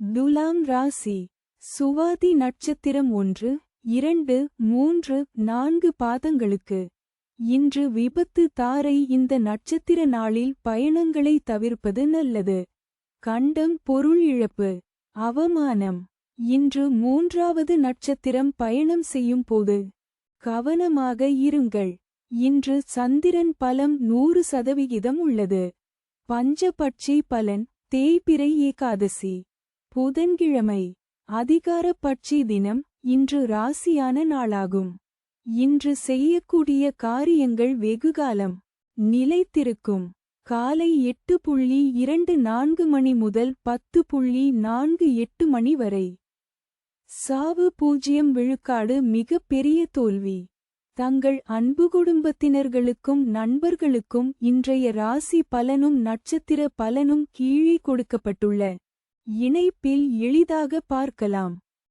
துலாம் ராசி சுவாதி நட்சத்திரம் ஒன்று இரண்டு மூன்று நான்கு பாதங்களுக்கு. இன்று விபத்து தாரை இந்த நட்சத்திர நாளில் பயணங்களை தவிர்ப்பது நல்லது. கண்டம் பொருள் இழப்பு அவமானம். இன்று மூன்றாவது நட்சத்திரம் பயணம் செய்யும் போது கவனமாக இருங்கள். இன்று சந்திரன் பலம் நூறு சதவிகிதம் உள்ளது. பஞ்சபட்சி பலன் தேய்பிரை ஏகாதசி. புதன்கிழமை அதிகார பட்சி தினம் இன்று ராசியான நாளாகும். இன்று செய்யக்கூடிய காரியங்கள் வெகுகாலம் நிலைத்திருக்கும். காலை எட்டு புள்ளி இரண்டு நான்கு மணி முதல் பத்து புள்ளி நான்கு எட்டு மணி வரை. சாவு பூஜ்யம் விழுக்காடு மிக பெரிய தோல்வி. தங்கள் அன்பு குடும்பத்தினர்களுக்கும் நண்பர்களுக்கும் இன்றைய ராசி பலனும் நட்சத்திர பலனும் கீழே கொடுக்கப்பட்டுள்ள. இணைப்பில் எளிதாக பார்க்கலாம்.